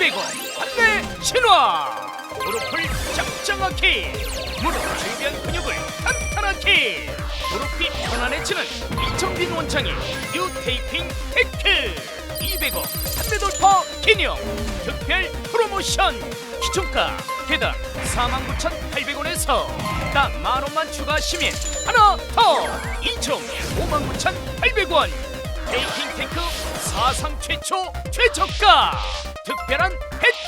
200원 판매 신화. 무릎을 짱짱하게 무릎 주변 근육을 탄탄하게 무릎이 편안해지는 이청빈 원장의 뉴 테이핑 테크. 200원 판매 돌파 기념 특별 프로모션. 기준가 개당 49,800원에서 딱 만원만 추가하시면 하나 더 2종 59,800원. 베이킹 탱크 사상 최초 최저가 특별한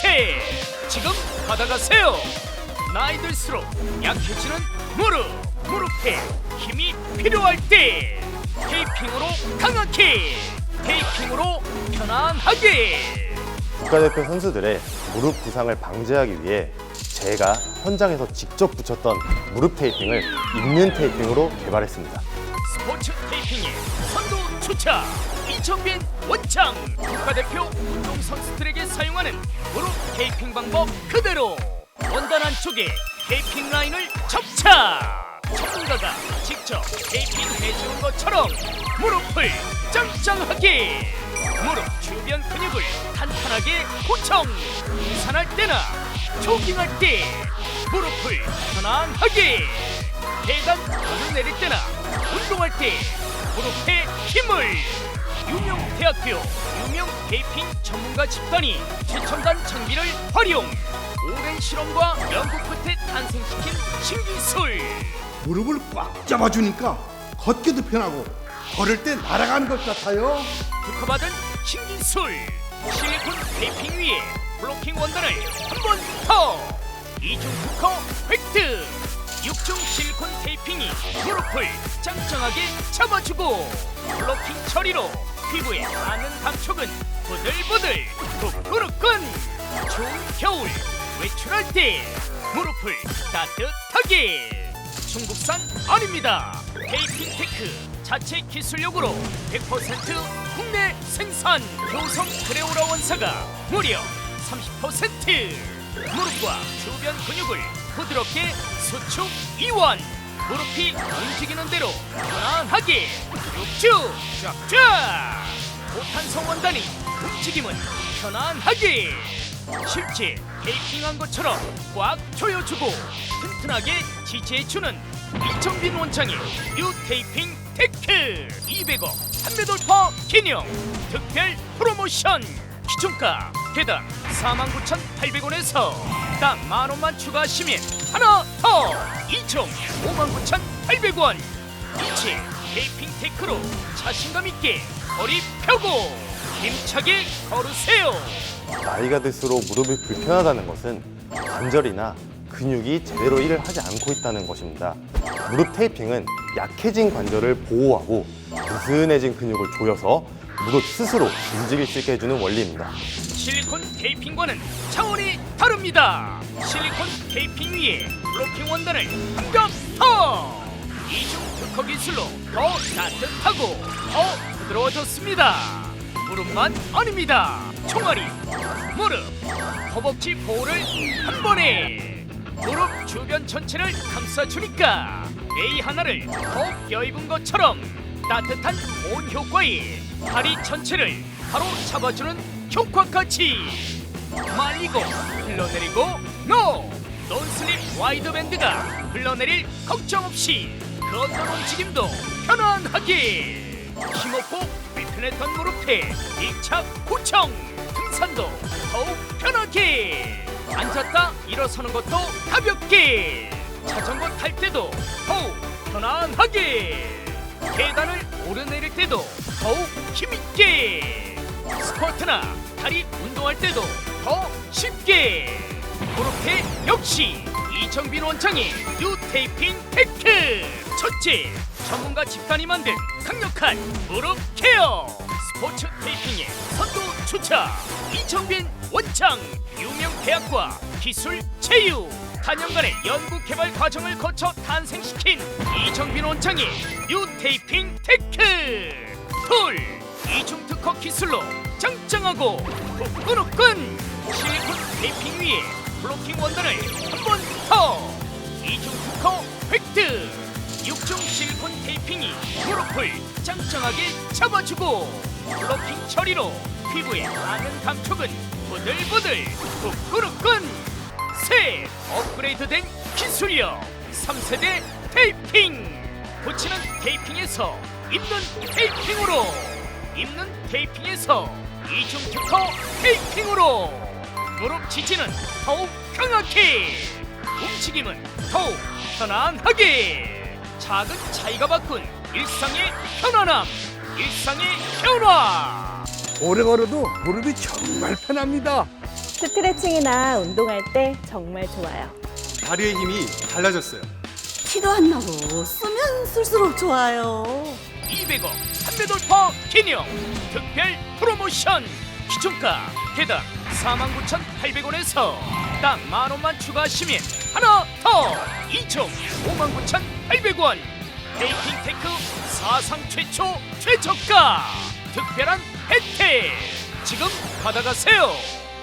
혜택! 지금 받아가세요! 나이 들수록 약해지는 무릎! 무릎에 힘이 필요할 때! 테이핑으로 강하게! 테이핑으로 편안하게! 국가대표 선수들의 무릎 부상을 방지하기 위해 제가 현장에서 직접 붙였던 무릎 테이핑을 입는 테이핑으로 개발했습니다. 스포츠 테이핑의 선두 주자 이청빈 원장. 국가대표 운동 선수들에게 사용하는 무릎 테이핑 방법 그대로. 원단 안쪽에 테이핑 라인을 접착. 전문가가 직접 테이핑 해주는 것처럼 무릎을 짱짱하게 무릎 주변 근육을 탄탄하게 고정. 등산할 때나 조깅할 때 무릎을 편안하게 계단 오르내릴 때나 운동할 때 무릎에 힘을 유명 대학교 유명 테이핑 전문가 집단이 최첨단 장비를 활용. 오랜 실험과 연구 끝에 탄생시킨 신기술. 무릎을 꽉 잡아주니까 걷기도 편하고 걸을 때 날아가는 것 같아요. 특허받은 신기술. 실리콘 테이핑 위에 블로킹 원단을 한 번 더. 이중 특허 획득. 육중 실리콘 테이핑이 무릎을 짱짱하게 잡아주고 블로킹 처리로 피부에 많은 감촉은 부들부들 부끄럽군. 추운 겨울 외출할 때 무릎을 따뜻하게. 중국산 아닙니다. 테이핑 테크 자체 기술력으로 100% 국내 생산 효성 크레오라 원사가 무려 30% 무릎과 주변 근육을 부드럽게 수축 이완 무릎이 움직이는 대로 편안하게 쭉쭉 쫙쫙 고탄성 원단이 움직임은 편안하게. 실제 테이핑한 것처럼 꽉 조여주고 튼튼하게 지지해주는 이청빈 원장의 뉴 테이핑 테크 200억 판매 돌파 기념 특별 프로모션. 기준가 개당 49,800원에서 딱 만원만 추가하시면 하나 더 2종 59,800원. 이체 테이핑 테크로 자신감 있게 허리 펴고 힘차게 걸으세요 나이가 들수록 무릎이 불편하다는 것은 관절이나 근육이 제대로 일을 하지 않고 있다는 것입니다. 무릎 테이핑은 약해진 관절을 보호하고 느슨해진 근육을 조여서 무릎 스스로 움직일 수 있게 해주는 원리입니다. 실리콘 테이핑과는 차원이 다릅니다. 실리콘 테이핑 위에 블로킹 원단을 한겹 더! 이중 특허 기술로 더 따뜻하고 더 부드러워졌습니다. 무릎만 아닙니다. 총알이, 무릎, 허벅지 보호를 한 번에 무릎 주변 전체를 감싸주니까 A 하나를 더 껴입은 것처럼 따뜻한 보온 효과에 다리 전체를 바로 잡아주는 효과까지 말리고 흘러내리고 노 논슬립 와이드 밴드가 흘러내릴 걱정 없이 그 어떤 움직임도 편안하게 힘없고 불편했던 무릎에 밀착 고정 등산도 더욱 편하게. 앉았다 일어서는 것도 가볍게. 자전거 탈 때도 더욱 편안하게. 계단을 오르내릴 때도 더욱 힘있게. 스쿼트나 다리 운동할 때도 더 쉽게. 무릎에 역시 이정빈 원장의 뉴 테이핑 테크. 첫째 전문가 집단이 만든 강력한 무릎 케어. 스포츠 테이핑의 선두 주자 이정빈 원장 유명 대학과 기술 체유 단연간의 연구 개발 과정을 거쳐 탄생시킨 이정빈 원장의 뉴 테이핑 테크. 둘 이중 특허 기술로 짱짱하고 후끈후끈 실리콘 테이핑 위에 블로킹 원단을 한 번 더. 이중 특허 획득. 육중 실리콘 테이핑이 무릎을 짱짱하게 잡아주고 블로킹 처리로 피부에 많은 감촉은 부들부들 부끄럽군. 새 업그레이드된 기술력 3세대 테이핑. 붙이는 테이핑에서 입는 테이핑으로 입는 테이핑에서 이중 특허 테이핑으로. 무릎 지지는 더욱 강하게 움직임은 더욱 편안하게 작은 차이가 바꾼 일상의 편안함 일상의 변화 오래 걸어도 무릎이 정말 편합니다. 스트레칭이나 운동할 때 정말 좋아요. 다리의 힘이 달라졌어요. 티도 안 나고 쓰면 쓸수록 좋아요. 200억 3대 돌파 기념 특별 프로모션 기존가 개당 49,800원에서 딱 만원만 추가하시면 하나 더 2종 59,800원. 테이핑 테크 사상 최초 최저가. 특별한 혜택. 지금 받아가세요